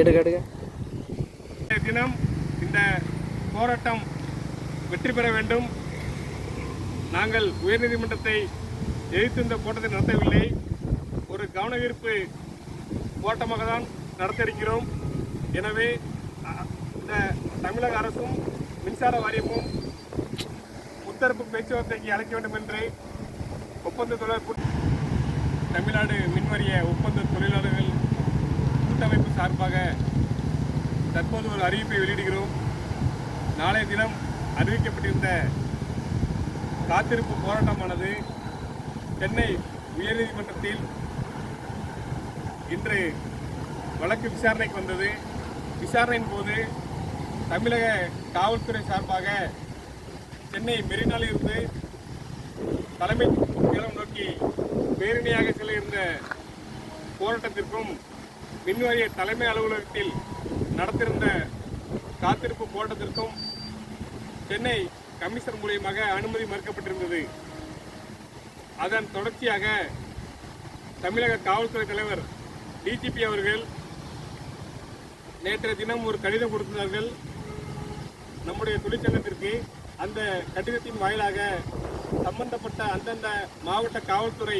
எடுக்க எடுக்க தினம் இந்த போராட்டம் வெற்றி பெற வேண்டும். நாங்கள் உயர்நீதிமன்றத்தை எதிர்த்து இந்த போராட்டத்தை நடத்தவில்லை. ஒரு கவன ஈர்ப்பு போராட்டமாக தான் நடத்த இருக்கிறோம் எனவே இந்த தமிழக அரசும் மின்சார வாரியமும் முத்தரப்பு பேச்சுவார்த்தைக்கு அழைக்க வேண்டும் என்று ஒப்பந்த தொழிலாளர் தமிழ்நாடு மின்வாரிய ஒப்பந்த தொழிலாளர் கூட்டமைப்பு சார்பாக தற்போது ஒரு அறிவிப்பை வெளியிடுகிறோம். நாளைய தினம் அறிவிக்கப்பட்டிருந்த காத்திருப்பு போராட்டமானது சென்னை உயர்நீதிமன்றத்தில் இன்று வழக்கு விசாரணைக்கு வந்தது. விசாரணையின் போது தமிழக காவல்துறை சார்பாக சென்னை மெரினாலிருந்து தலைமை செயலம் நோக்கி பேரணியாக செல்ல இருந்த போராட்டத்திற்கும் மின்வாரிய தலைமை அலுவலகத்தில் நடத்திருந்த காத்திருப்பு போராட்டத்திற்கும் சென்னை கமிஷனர் மூலியமாக அனுமதி மறுக்கப்பட்டிருந்தது. அதன் தொடர்ச்சியாக தமிழக காவல்துறை தலைவர் டிஜிபி அவர்கள் நேற்றைய தினம் ஒரு கடிதம் கொடுத்திருந்தார்கள். நம்முடைய தொழிற்சங்கத்திற்கு அந்த கடிதத்தின் வாயிலாக சம்பந்தப்பட்ட அந்தந்த மாவட்ட காவல்துறை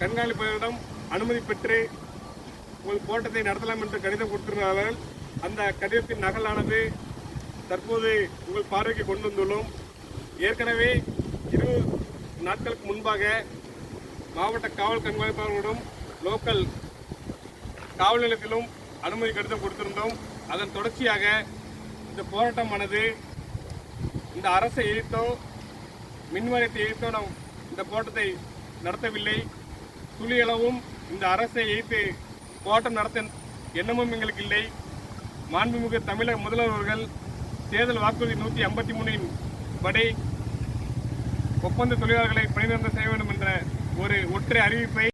கண்காணிப்பாளரிடம் அனுமதி பெற்று உங்கள் போட்டத்தை நடத்தலாம் என்று கடிதம் கொடுத்திருந்தார்கள். அந்த கடிதத்தின் நகலானது தற்போது உங்கள் பார்வைக்கு கொண்டு வந்துள்ளோம். ஏற்கனவே இரு நாட்களுக்கு முன்பாக மாவட்ட காவல் கண்காணிப்பாளர்களிடம் லோக்கல் காவல் நிலையத்திலும் அனுமதி கடிதம் கொடுத்திருந்தோம். அதன் தொடர்ச்சியாக இந்த போராட்டமானது இந்த அரசை எதிர்த்தோ மின்வாரியத்தை எதிர்த்தோ நாம் இந்த போராட்டத்தை நடத்தவில்லை. துளியளவும் இந்த அரசை எதிர்த்து போராட்டம் நடத்த எண்ணமும் எங்களுக்கு இல்லை. மாண்புமிகு தமிழக முதல்வர்கள் தேர்தல் வாக்குறுதி நூற்றி ஐம்பத்தி மூணின் படி ஒப்பந்த தொழிலாளர்களை பணிநிறுத்தம் செய்ய வேண்டும் என்ற ஒரு ஒற்றை அறிவிப்பை